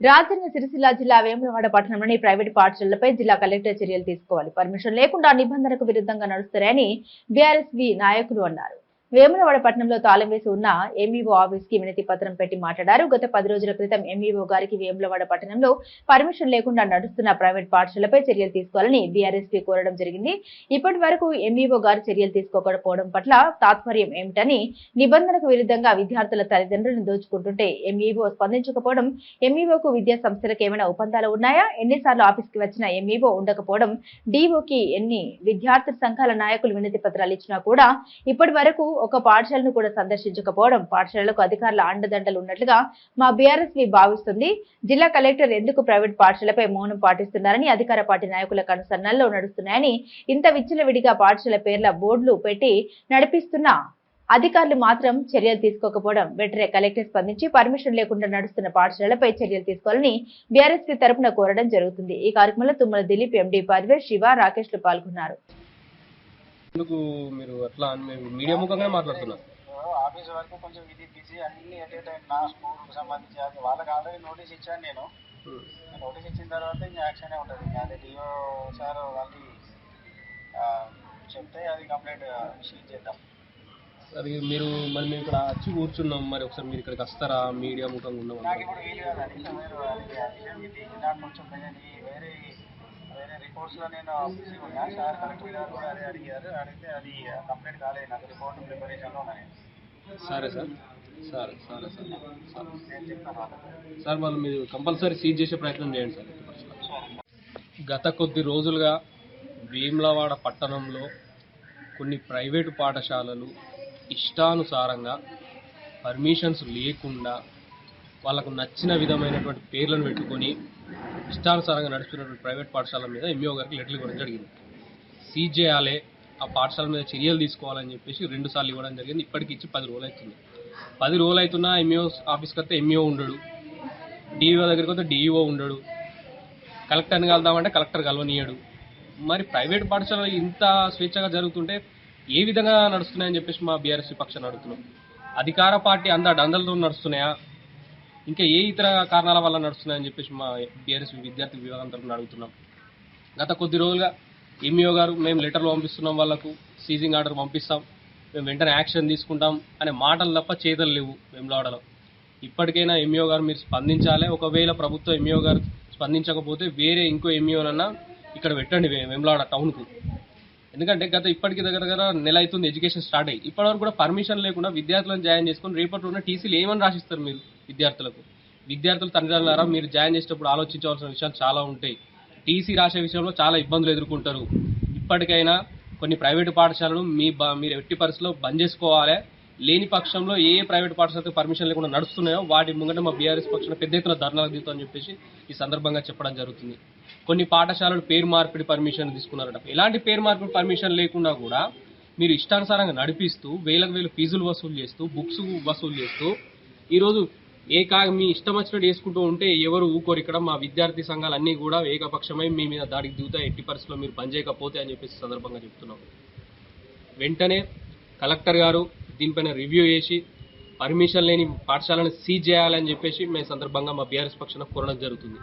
రాజన్న సిరిసిల్ల జిల్లా వేములవాడ పట్టణంలోని ప్రైవేట్ పాఠశాలలపై జిల్లా కలెక్టర్ చర్యలు తీసుకోవాలి. పర్మిషన్ లేకుండా నిబంధనకు విరుద్ధంగా నడుస్తున్నాయని బీఆర్ఎస్వి నాయకులు అన్నారు. వేములవాడ పట్టణంలో తాళం వేసి ఉన్న ఎంఈఓ ఆఫీస్కి వినతి పత్రం పెట్టి మాట్లాడారు. గత పది రోజుల క్రితం ఎంఈఓ గారికి వేములవాడ పట్టణంలో పర్మిషన్ లేకుండా నడుస్తున్న ప్రైవేట్ పాఠశాలపై చర్యలు తీసుకోవాలని బీఆర్ఎస్పీ కోరడం జరిగింది. ఇప్పటి వరకు ఎంఈఓ గారు చర్యలు తీసుకోకపోవడం పట్ల తాత్పర్యం ఏమిటని నిబంధనకు విరుద్ధంగా విద్యార్థుల తల్లిదండ్రులను దోచుకుంటుంటే ఎంఈఓ స్పందించకపోవడం ఎంఈఓకు విద్యా సంస్థలకు ఏమైనా ఒప్పందాలు ఉన్నాయా? ఎన్నిసార్లు ఆఫీస్కి వచ్చిన ఎంఈఓ ఉండకపోవడం డీఓకి ఎన్ని విద్యార్థి సంఘాల నాయకులు వినతి పత్రాలు ఇచ్చినా కూడా ఇప్పటి వరకు ఒక పాఠశాలను కూడా సందర్శించకపోవడం పాఠశాలలకు అధికారుల అండదండలు ఉన్నట్లుగా మా బీఆర్ఎస్ భావిస్తుంది. జిల్లా కలెక్టర్ ఎందుకు ప్రైవేట్ పాఠశాలపై మౌనం పాటిస్తున్నారని అధికార పార్టీ నాయకుల కనుసన్నల్లో నడుస్తున్నాయని ఇంత విచ్చలవిడిగా పాఠశాల పేర్ల బోర్డులు పెట్టి నడిపిస్తున్న అధికారులు మాత్రం చర్యలు తీసుకోకపోవడం వెంటనే కలెక్టర్ స్పందించి పర్మిషన్ లేకుండా నడుస్తున్న పాఠశాలపై చర్యలు తీసుకోవాలని బీఆర్ఎస్పీ తరపున కోరడం జరుగుతుంది. ఈ కార్యక్రమంలో తుమ్మల దిలీప్ ఎండీ పర్వేష్ శివ రాకేష్ పాల్గొన్నారు. ఎందుకు మీరు అట్లా మీడియా ముఖంగా మాట్లాడుతున్నారు ఆఫీస్ వరకు కొంచెం ఇది బిజీ అన్ని ఎట్ ఏ టైం నా స్కూల్కి సంబంధించి అది వాళ్ళకి ఆల్రెడీ నోటీస్ ఇచ్చాను నేను. నోటీస్ ఇచ్చిన తర్వాత ఇంకా యాక్షనే ఉంటుంది. అదే డిఓ సార్ వాళ్ళకి చెప్తే అది కంప్లీట్ షీట్ చేద్దాం. అది మీరు మరి మేము ఇక్కడ వచ్చి కూర్చున్నాం. మరి ఒకసారి మీరు ఇక్కడికి వస్తారా? మీడియా ముఖంగా ఉన్నాం నాకు ఇప్పుడు వీలు మీరు అది నాకు కొంచెం వేరే వేరే రిపోర్ట్స్లో నేను ఉన్నా. సార్ కలెక్టర్ గారు కూడా అదే అడిగారు. అడిగితే అది కంప్లీట్ కాలేదు నాకు రిపోర్ట్ ప్రిపరేషన్లో ఉన్నాయి. సరే సార్. సరే సరే సార్. సార్. వాళ్ళు మీరు కంపల్సరీ సీజ్ చేసే ప్రయత్నం చేయండి సార్. గత కొద్ది రోజులుగా వేములవాడ పట్టణంలో కొన్ని ప్రైవేటు పాఠశాలలు ఇష్టానుసారంగా పర్మిషన్స్ లేకుండా వాళ్ళకు నచ్చిన విధమైనటువంటి పేర్లను పెట్టుకొని ఇష్టానుసారంగా నడుస్తున్నటువంటి ప్రైవేట్ పాఠశాల మీద ఎంఈఓ గారికి లెటర్లు ఇవ్వడం జరిగింది. సీజ్ చేయాలి ఆ పాఠశాల మీద చర్యలు తీసుకోవాలని చెప్పేసి రెండు సార్లు ఇవ్వడం జరిగింది. ఇప్పటికి ఇచ్చి పది రోజులు అవుతుంది పది రోజులు అవుతున్నా ఎంఈఓ ఆఫీస్కి వస్తే ఎంఈఓ ఉండడు. డిఈఓ దగ్గరికి వస్తే డిఈఓ ఉండడు. కలెక్టర్ని కలుద్దామంటే కలెక్టర్ కలవనీయడు. మరి ప్రైవేట్ పాఠశాలలు ఇంత స్వేచ్ఛగా జరుగుతుంటే ఏ విధంగా నడుస్తున్నాయని చెప్పేసి మా బీఆర్ఎస్ పక్షాన్ని అడుగుతున్నాం. అధికార పార్టీ అంద డందలతో నడుస్తున్నాయా? ఇంకా ఏ ఇతర కారణాల వల్ల నడుస్తున్నాయని చెప్పేసి మా బీఆర్ఎస్ విద్యార్థి విభాగం తరఫున అడుగుతున్నాం. గత కొద్ది రోజులుగా ఎంఈఓ గారు మేము లెటర్లు పంపిస్తున్నాం వాళ్ళకు సీజింగ్ ఆర్డర్ పంపిస్తాం మేము వెంటనే యాక్షన్ తీసుకుంటాం అనే మాటలు తప్ప చేతలు లేవు వెమ్లాడలో ఇప్పటికైనా ఎంఈఓ గారు మీరు స్పందించాలి ఒకవేళ ప్రభుత్వం ఎంఈఓ గారు స్పందించకపోతే వేరే ఇంకో ఎంఈఓనన్నా ఇక్కడ పెట్టండి వెమ్లాడ టౌన్కు. ఎందుకంటే గత ఇప్పటికి దగ్గర దగ్గర నెల అవుతుంది ఎడ్యుకేషన్ స్టార్ట్ అయ్యి. ఇప్పటివరకు కూడా పర్మిషన్ లేకుండా విద్యార్థులను జాయిన్ చేసుకొని రేపటి ఉన్న టీసీలు ఏమని రాసిస్తారు మీరు విద్యార్థులకు? విద్యార్థులు తండ్రులారా మీరు జాయిన్ చేసేటప్పుడు ఆలోచించవలసిన విషయాలు చాలా ఉంటాయి. టీసీ రాసే విషయంలో చాలా ఇబ్బందులు ఎదుర్కొంటారు. ఇప్పటికైనా కొన్ని ప్రైవేటు పాఠశాలలు మీ బ- మీరు ఎట్టి పరిస్థితిలో బంద్ చేసుకోవాలి. లేని పక్షంలో ఏ ప్రైవేట్ పాఠశాలకు పర్మిషన్ లేకుండా నడుస్తున్నాయో వాటి ముంగట మా బీఆర్ఎస్ పక్షాన పెద్ద ఎత్తున ధర్నాలకు దిగుతామని చెప్పేసి ఈ సందర్భంగా చెప్పడం జరుగుతుంది. కొన్ని పాఠశాలలు పేరు మార్పిడి పర్మిషన్ తీసుకున్నారట. ఎలాంటి పేరు మార్పిడి పర్మిషన్ లేకుండా కూడా మీరు ఇష్టానుసారంగా నడిపిస్తూ వేలకు వేలు ఫీజులు వసూలు చేస్తూ బుక్స్ వసూలు చేస్తూ ఈరోజు ఏ కా మీ ఇష్టం వచ్చినట్టు వేసుకుంటూ ఉంటే ఎవరు ఊకోరు. ఇక్కడ మా విద్యార్థి సంఘాలన్నీ కూడా ఏకపక్షమై మీ మీద దాడికి దిగుతాయి. ఎట్టి పరిస్థితుల్లో మీరు పని చేయకపోతే అని చెప్పేసి సందర్భంగా చెప్తున్నాం. వెంటనే కలెక్టర్ గారు దీనిపైన రివ్యూ చేసి పర్మిషన్ లేని పాఠశాలను సీజ్ చేయాలని చెప్పేసి మేము సందర్భంగా మా బీఆర్ఎస్ పక్షాన కోరడం జరుగుతుంది.